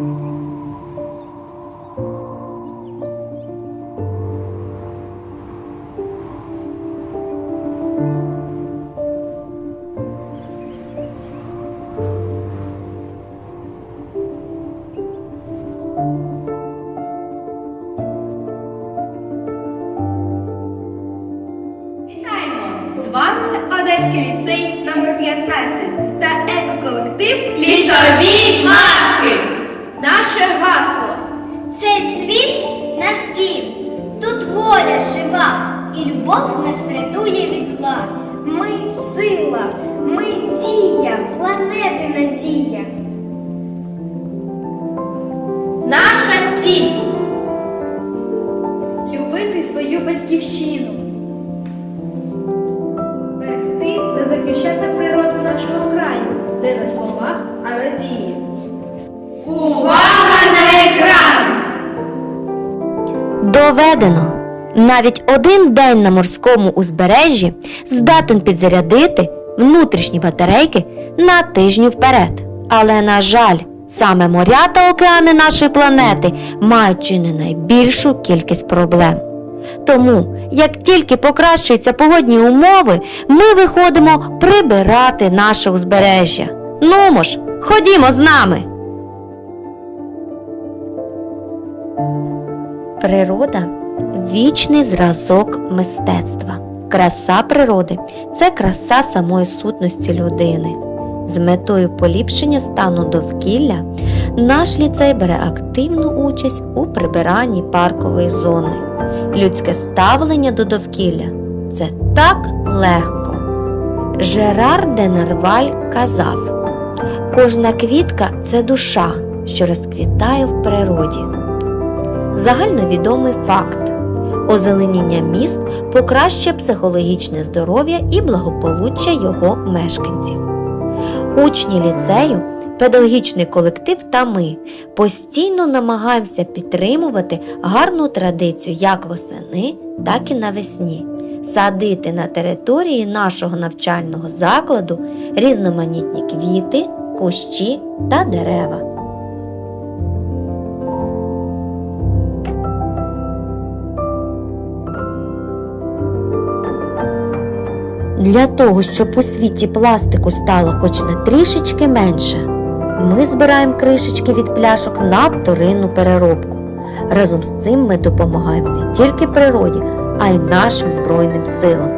З вами Одеський ліцей номер 15 та екоколектив Лісові Мавки. Цей світ наш дім, тут воля жива, і любов нас врятує від зла. Ми сила, ми дія, планети надія. Наша ціль. Любити свою батьківщину. Берегти та захищати природу нашого краю, не на словах, Доведено. Навіть один день на морському узбережжі здатен підзарядити внутрішні батарейки на тижні вперед. Але, на жаль, саме моря та океани нашої планети мають чи не найбільшу кількість проблем. Тому, як тільки покращуються погодні умови, ми виходимо прибирати наше узбережжя. Ну ж, ходімо з нами! Природа вічний зразок мистецтва. Краса природи це краса самої сутності людини. З метою поліпшення стану довкілля наш ліцей бере активну участь у прибиранні паркової зони. Людське ставлення до довкілля це так легко. Жерар де Нарваль казав: кожна квітка це душа, що розквітає в природі. Загальновідомий факт. Озеленіння міст покращує психологічне здоров'я і благополуччя його мешканців. Учні ліцею, педагогічний колектив та ми постійно намагаємося підтримувати гарну традицію як восени, так і навесні, садити на території нашого навчального закладу різноманітні квіти, кущі та дерева. Для того, щоб у світі пластику стало хоч на трішечки менше, ми збираємо кришечки від пляшок на вторинну переробку. Разом з цим ми допомагаємо не тільки природі, а й нашим Збройним силам.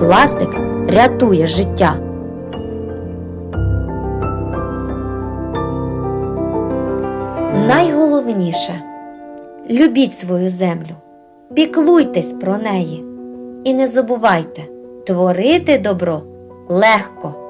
Пластик рятує життя. Найголовніше любіть свою землю, піклуйтесь про неї і не забувайте. Творити добро легко.